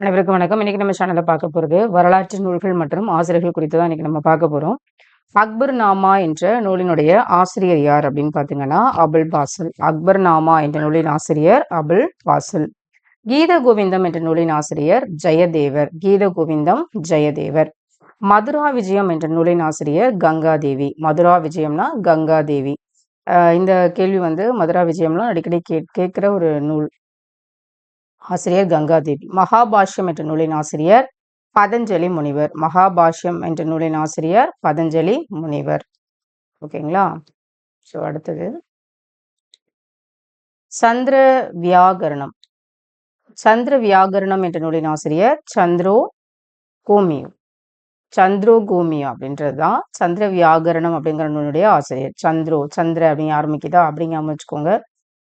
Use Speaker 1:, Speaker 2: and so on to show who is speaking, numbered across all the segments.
Speaker 1: அனைவருக்கும் வணக்கம். இன்னைக்கு நம்ம சேனலை பார்க்க போகிறது வரலாற்று நூல்கள் மற்றும் ஆசிரியர்கள் குறித்து தான் இன்னைக்கு நம்ம பார்க்க போறோம். அக்பர் நாமா என்ற நூலினுடைய ஆசிரியர் யார் அப்படின்னு பார்த்தீங்கன்னா அபுல் பாசல். அக்பர் நாமா என்ற நூலின் ஆசிரியர் அபுல் பாசல். கீத கோவிந்தம் என்ற நூலின் ஆசிரியர் ஜெயதேவர். கீத கோவிந்தம் ஜெயதேவர். மதுரா விஜயம் என்ற நூலின் ஆசிரியர் கங்காதேவி. மதுரா விஜயம்னா கங்காதேவி. ஆஹ் இந்த கேள்வி வந்து மதுரா விஜயம்லாம் அடிக்கடி கே கேட்கிற ஒரு நூல். ஆசிரியர் கங்காதேவி. மகாபாஷ்யம் என்ற நூலின் ஆசிரியர் பதஞ்சலி முனிவர். மகாபாஷ்யம் என்ற நூலின் ஆசிரியர் பதஞ்சலி முனிவர். ஓகேங்களா ஸோ அடுத்தது. சந்திர வியாகரணம். சந்திர வியாகரணம் என்ற நூலின் ஆசிரியர் சந்திரோ கோமியோ. சந்திரோ கோமியா அப்படின்றது தான் சந்திர வியாகரணம் அப்படிங்கிற நூலுடைய ஆசிரியர். சந்திரோ சந்திர அப்படின்னு ஆரம்பிக்குதா அப்படிங்க அமைச்சுக்கோங்க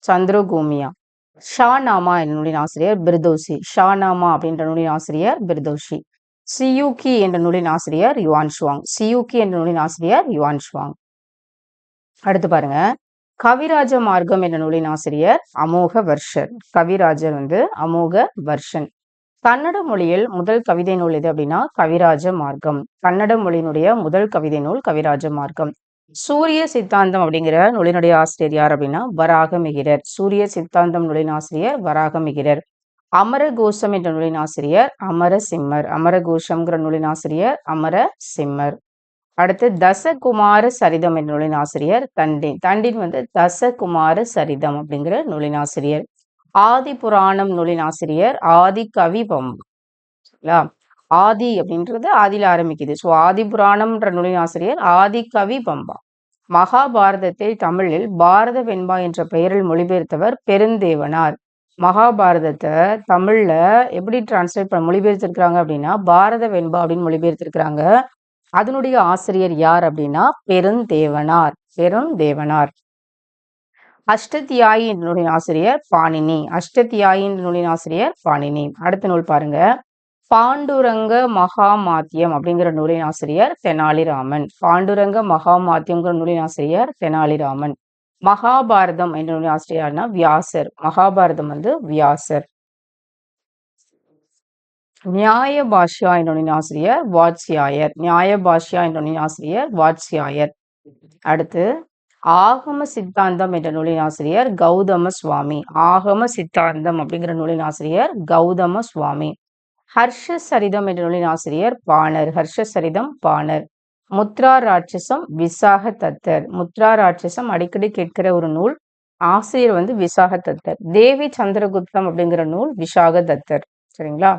Speaker 1: சந்திரோ கோமியா. ஷானாமா என்ற நூலின் ஆசிரியர் பிர்தோசி ஷானாமா அப்படின்ற நூலின் ஆசிரியர் பிர்தோஷி. சியூகி என்ற நூலின் ஆசிரியர் யுவான் ஷுவாங். சியூகி என்ற நூலின் ஆசிரியர் யுவான் ஷுவாங். அடுத்து பாருங்க. கவிராஜ மார்க்கம் என்ற நூலின் ஆசிரியர் அமோக வர்ஷர் கவிராஜர் வந்து அமோக வர்ஷன். கன்னட மொழியில் முதல் கவிதை நூல் எது அப்படின்னா கவிராஜ மார்க்கம். கன்னட மொழியினுடைய முதல் கவிதை நூல் கவிராஜ மார்க்கம். சூரிய சித்தாந்தம் அப்படிங்கிற நூலினுடைய ஆசிரியர் யார் அப்படின்னா வராகமிகிரர் சூரிய சித்தாந்தம் நூலின் ஆசிரியர் வராகமிகிரர் அமர கோஷம் என்ற நூலின் ஆசிரியர் அமர சிம்மர். அமர கோஷம்ங்கிற நூலின் ஆசிரியர் அமர சிம்மர். அடுத்து தசகுமார சரிதம் என்ற நூலின் ஆசிரியர் தண்டின். தண்டின் வந்து தசகுமார சரிதம் அப்படிங்கிற நூலின் ஆசிரியர். ஆதி புராணம் நூலின் ஆசிரியர் ஆதி கவி பம்பா ஆதி அப்படின்றது ஆதியில் ஆரம்பிக்குது. ஸோ ஆதி புராணம்ன்ற நூலின் ஆசிரியர் ஆதி கவி பம்பா. மகாபாரதத்தை தமிழில் பாரத வெண்பா என்ற பெயரில் மொழிபெயர்த்தவர் பெருந்தேவனார். மகாபாரதத்தை தமிழ்ல எப்படி டிரான்ஸ்லேட் பண்ண மொழிபெயர்த்திருக்கிறாங்க அப்படின்னா பாரத வெண்பா அப்படின்னு மொழிபெயர்த்திருக்கிறாங்க. அதனுடைய ஆசிரியர் யார் அப்படின்னா பெருந்தேவனார் பெருந்தேவனார். அஷ்டத்தியாயி நூலின் ஆசிரியர் பாணினி. அஷ்டத்தியாயி நூலின் ஆசிரியர் பாணினி. அடுத்த நூல் பாருங்க. பாண்டுரங்க மகாமாத்தியம் அப்படிங்கிற நூலின் ஆசிரியர் தெனாலிராமன். பாண்டுரங்க மகாமாத்தியம்ங்கிற நூலின் ஆசிரியர் தெனாலிராமன். மகாபாரதம் என்ற நூலின் ஆசிரியர்னா வியாசர். மகாபாரதம் வந்து வியாசர். நியாய பாஷ்யா என்ற ஆசிரியர் வாட்சியாயர் நியாய பாஷ்யா என்ற ஆசிரியர் வாட்சியாயர் அடுத்து ஆகம சித்தாந்தம் என்ற நூலின் ஆசிரியர் கௌதம சுவாமி. ஆகம சித்தாந்தம் அப்படிங்கிற நூலின் ஆசிரியர் கௌதம சுவாமி. ஹர்ஷ சரிதம் என்ற நூலின் ஆசிரியர் பாணர். ஹர்ஷ சரிதம் பாணர். முத்ரா ராட்சசம் விசாக தத்தர். முத்ரா ராட்சசம் அடிக்கடி கேட்கிற ஒரு நூல் ஆசிரியர் வந்து விசாக தத்தர். தேவி சந்திரகுப்தம் அப்படிங்கிற நூல் விசாக தத்தர். சரிங்களா?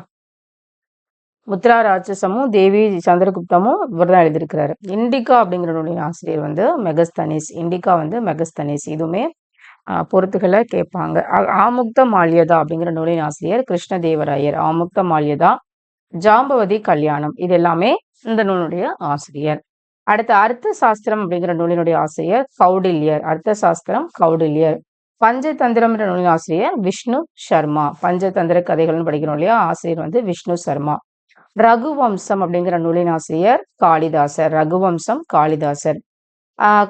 Speaker 1: முத்ரா ராட்சசமும் தேவி சந்திரகுப்தமும் இவர் தான் எழுதியிருக்கிறாரு. இண்டிகா அப்படிங்கிற நூலின் ஆசிரியர் வந்து மெகஸ்தனிஸ். இண்டிகா வந்து மெகஸ்தனிஸ். இதுவுமே பொறுத்துகளை கேட்பாங்க. ஆமுக்த மால்யதா அப்படிங்கிற நூலின் ஆசிரியர் கிருஷ்ணதேவராயர். ஆமுக்த மால்யதா ஜாம்பவதி கல்யாணம் இது எல்லாமே இந்த நூலுடைய ஆசிரியர். அடுத்து அர்த்த சாஸ்திரம் அப்படிங்கிற நூலினுடைய ஆசிரியர் கௌடில்யர். அர்த்த சாஸ்திரம் கௌடில்யர். பஞ்சதந்திரம் என்ற நூலின் ஆசிரியர் விஷ்ணு சர்மா. பஞ்சதந்திர கதைகள்னு படிக்கிறோம் இல்லையா? ஆசிரியர் வந்து விஷ்ணு சர்மா. ரகுவம்சம் அப்படிங்கிற நூலின் ஆசிரியர் காளிதாசர். ரகுவம்சம் காளிதாசர்.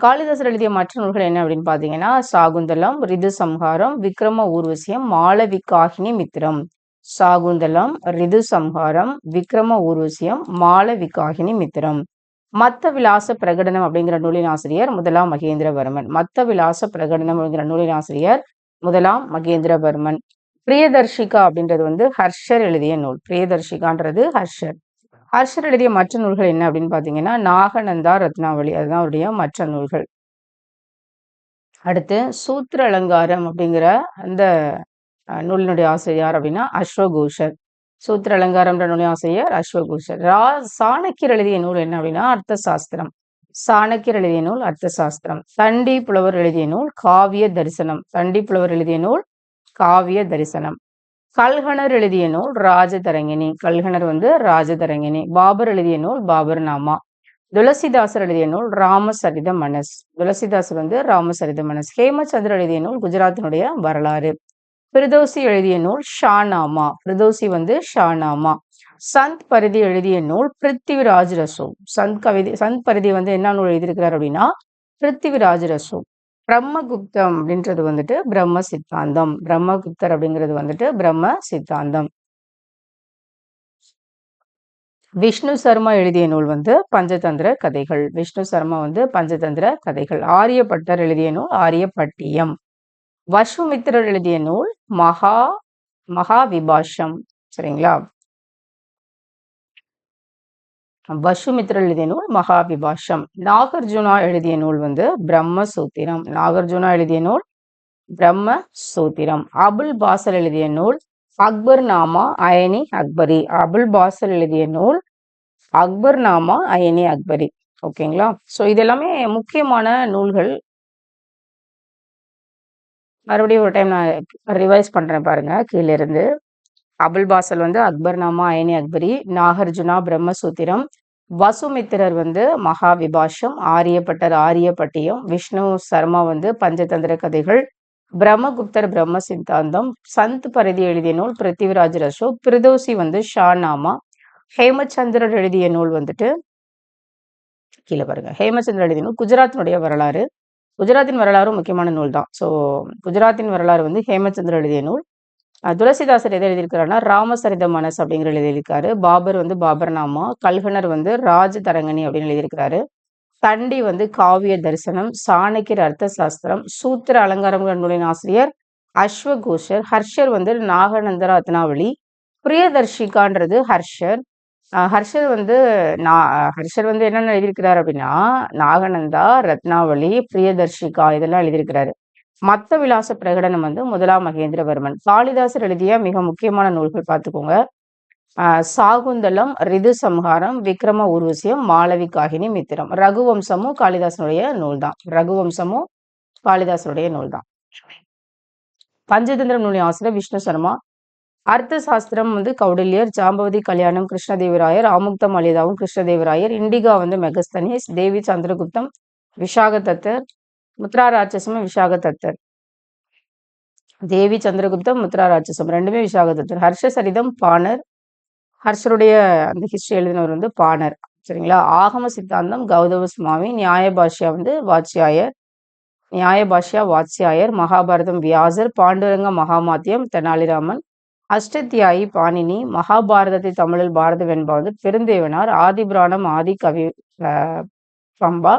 Speaker 1: காளிதாசர் எழுதிய மற்ற நூல்கள் என்ன அப்படின்னு பாத்தீங்கன்னா சாகுந்தலம் ரிது சம்ஹாரம் விக்ரம ஊர்வசியம் மாலவிகாகினி மித்திரம். சாகுந்தலம் ரிது சம்ஹாரம் விக்ரம ஊர்வசியம் மாலவிகாகினி மித்திரம். மத்த விலாச பிரகடனம் அப்படிங்கிற நூலின் ஆசிரியர் முதலாம் மகேந்திரவர்மன். மத்த விலாச பிரகடனம் அப்படிங்கிற நூலின் ஆசிரியர் முதலாம் மகேந்திரவர்மன். பிரியதர்ஷிகா அப்படின்றது வந்து ஹர்ஷர் எழுதிய நூல். பிரியதர்ஷிகான்றது ஹர்ஷர். ஹர்ஷர் எழுதிய மற்ற நூல்கள் என்ன அப்படின்னு பாத்தீங்கன்னா நாகநந்தா ரத்னாவளி. அதுதான் அவருடைய மற்ற நூல்கள். அடுத்து சூத்திர அலங்காரம் அப்படிங்கிற அந்த நூலினுடைய ஆசிரியர் அப்படின்னா அஸ்வகூஷர் சூத்திர அலங்காரம்ன்ற நூலின் ஆசிரியர் அஸ்வகூஷர் ரா சாணக்கியர் எழுதிய நூல் என்ன அப்படின்னா அர்த்த சாஸ்திரம் சாணக்கியர் எழுதிய நூல் அர்த்த சாஸ்திரம் தண்டி புலவர் எழுதிய நூல் காவிய தரிசனம். தண்டி புலவர் எழுதிய நூல் காவிய தரிசனம். கல்கணர் எழுதிய நூல் ராஜதரங்கிணி கல்கணர் வந்து ராஜதரங்கிணி பாபர் எழுதிய நூல் பாபர் நாமா துளசிதாசர் எழுதிய நூல் ராமசரித மனஸ். துளசிதாசர் வந்து ராமசரித மனஸ். ஹேமச்சந்திர எழுதிய நூல் குஜராத்தினுடைய வரலாறு. பிரதோசி எழுதிய நூல் ஷானாமா. பிரதோசி வந்து ஷானாமா. சந்த் பரிதி எழுதிய நூல் பிருத்திவிராஜ் ரசோ சந்த் கவிதை சந்த் பரிதி வந்து என்ன நூல் எழுதியிருக்கிறார் அப்படின்னா பிருத்திவிராஜ் ரசோ பிரம்மகுப்தம் அப்படின்றது வந்துட்டு பிரம்ம சித்தாந்தம். பிரம்மகுப்தர் அப்படிங்கிறது வந்துட்டு பிரம்ம சித்தாந்தம். விஷ்ணு சர்மா எழுதிய நூல் வந்து பஞ்சதந்திர கதைகள். விஷ்ணு சர்மா வந்து பஞ்சதந்திர கதைகள். ஆரியப்பட்டர் எழுதிய நூல் ஆரியப்பட்டியம். வசுமித்திரர் எழுதிய நூல் மகா மகா விபாஷம் சரிங்களா? வசுமித்திரர் எழுதிய நூல் மகாபிபாஷம் நாகார்ஜுனா எழுதிய நூல் வந்து பிரம்ம சூத்திரம் நாகார்ஜுனா எழுதிய நூல் பிரம்ம சூத்திரம் அபுல் பாசல் எழுதிய நூல் அக்பர் நாமா அயனி அக்பரி. அபுல் பாசல் எழுதிய நூல் அக்பர் நாமா அயனி அக்பரி. ஓகேங்களா ஸோ இது எல்லாமே முக்கியமான நூல்கள். மறுபடியும் ஒரு டைம் நான் ரிவைஸ் பண்றேன் பாருங்க கீழே இருந்து அபுல் பாசல் வந்து அக்பர் நாமா அயனி அக்பரி நாகார்ஜுனா பிரம்மசூத்திரம். வசுமித்திரர் வந்து மகாவிபாஷம் ஆரியப்பட்டர் ஆரியப்பட்டியம் விஷ்ணு சர்மா வந்து பஞ்சதந்திர கதைகள் பிரம்மகுப்தர் பிரம்ம சித்தாந்தம் சந்த் பரதி எழுதிய நூல் பிருத்திவிராஜ் ரசோ பிரதோசி வந்து ஷா நாமா ஹேமச்சந்திரர் எழுதிய நூல் வந்துட்டு கீழே பாருங்க. ஹேமச்சந்திரர் எழுதிய நூல் குஜராத்தினுடைய வரலாறு. குஜராத்தின் வரலாறும் முக்கியமான நூல் தான் ஸோ குஜராத்தின் வரலாறு வந்து ஹேமச்சந்திரர் எழுதிய நூல். துளசிதாசர் எதை எழுதியிருக்கிறாருன்னா ராமசரித மனஸ் அப்படிங்கிற எழுதியிருக்காரு. பாபர் வந்து பாபர் நாமா கல்கனர் வந்து ராஜ தரங்கனி அப்படின்னு எழுதியிருக்கிறாரு. தண்டி வந்து காவிய தரிசனம் சாணக்கியர் அர்த்த சாஸ்திரம் சூத்திர அலங்காரம் நூலின் ஆசிரியர் அஸ்வகோஷர் ஹர்ஷர் வந்து நாகநந்த ரத்னாவளி பிரியதர்ஷிகான்றது ஹர்ஷர். ஹர்ஷர் வந்து நா ஹர்ஷர் வந்து என்னென்ன எழுதியிருக்கிறார் அப்படின்னா நாகநந்தா ரத்னாவளி பிரியதர்ஷிகா இதெல்லாம் எழுதியிருக்கிறாரு. மத்த விலாச பிரகடனம் வந்து முதலாம் மகேந்திரவர்மன். காளிதாசர் எழுதிய மிக முக்கியமான நூல்கள் பார்த்துக்கோங்க. சாகுந்தலம் ரிது சம்ஹாரம் விக்ரம ஊர்வசியம் மாளவி காகினி மித்திரம். ரகுவம்சமும் காளிதாசனுடைய நூல் தான் ரகுவம்சமும் காளிதாசனுடைய நூல் தான் பஞ்சதந்திரம் நூலின் ஆசிரியர் விஷ்ணு சர்மா. அர்த்த சாஸ்திரம் வந்து கௌடல்யர் ஜாம்பவதி கல்யாணம் கிருஷ்ணதேவராயர் ஆமுக்தம் அலிதாவும் கிருஷ்ணதேவராயர் இண்டிகா வந்து மெகஸ்தனேஷ் தேவி சந்திரகுப்தம் விஷாக தத்தர் முத்ரா ராட்சசம் விஷாக தத்தர் தேவி சந்திரகுப்தம் முத்ரா ராட்சசம் ரெண்டுமே விஷாக தத்தர் ஹர்ஷ சரிதம் பாணர். ஹர்ஷருடைய அந்த ஹிஸ்டரி எழுதினவர் வந்து பாணர். சரிங்களா? ஆகம சித்தாந்தம் கௌதம சுவாமி நியாய பாஷ்யா வந்து வாட்சியாயர் நியாய பாஷ்யா வாட்சியாயர் மகாபாரதம் வியாசர் பாண்டுரங்க மகாமாத்தியம் தெனாலிராமன். அஷ்டத்தியாயி பாணினி மகாபாரதத்தை தமிழில் பாரத வெண்பா வந்து பெருந்தேவனார் ஆதிபிராணம் ஆதி கவி பம்பா.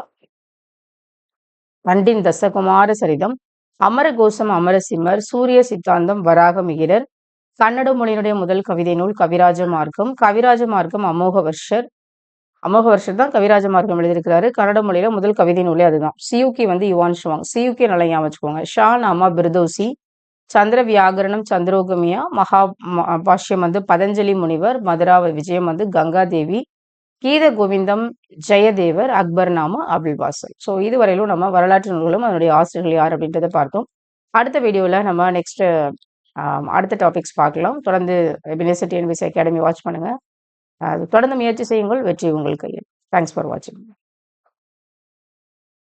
Speaker 1: பண்டின் தசகுமார சரிதம் அமரகோஷம் அமரசிம்மர் சூரிய சித்தாந்தம் வராக மிகிரர் கன்னட மொழியினுடைய முதல் கவிதை நூல் கவிராஜ மார்க்கம் கவிராஜ மார்க்கம் அமோக வருஷர். அமோக வருஷர் தான் கவிராஜ மார்க்கம் எழுதியிருக்கிறாரு. கன்னட மொழியில முதல் கவிதை நூலே அதுதான். சியூகி வந்து யுவான் ஷுவாங். சியூகி நல்லா ஞாபகம் வச்சுக்கோங்க. ஷா நாமா பிரதோசி சந்திர வியாகரணம் சந்திரோகமியா மகா பாஷ்யம் வந்து பதஞ்சலி முனிவர் மதுரா விஜயம் வந்து கங்காதேவி கீத கோவிந்தம் ஜெயதேவர் அக்பர் நாம அபுல் வாசல் ஸோ இதுவரையிலும் நம்ம வரலாற்று நூல்களும் அதனுடைய ஆசிரியர்கள் யார் அப்படின்றத பார்த்தோம். அடுத்த வீடியோவில் நம்ம நெக்ஸ்ட் அடுத்த டாபிக்ஸ் பார்க்கலாம். தொடர்ந்து எபினிசிட்டி என்பிசி அகாடமி வாட்ச் பண்ணுங்கள் தொடர்ந்து முயற்சி செய்யுங்கள். வெற்றி உங்களுக்கு தேங்க்ஸ் ஃபார் வாட்சிங்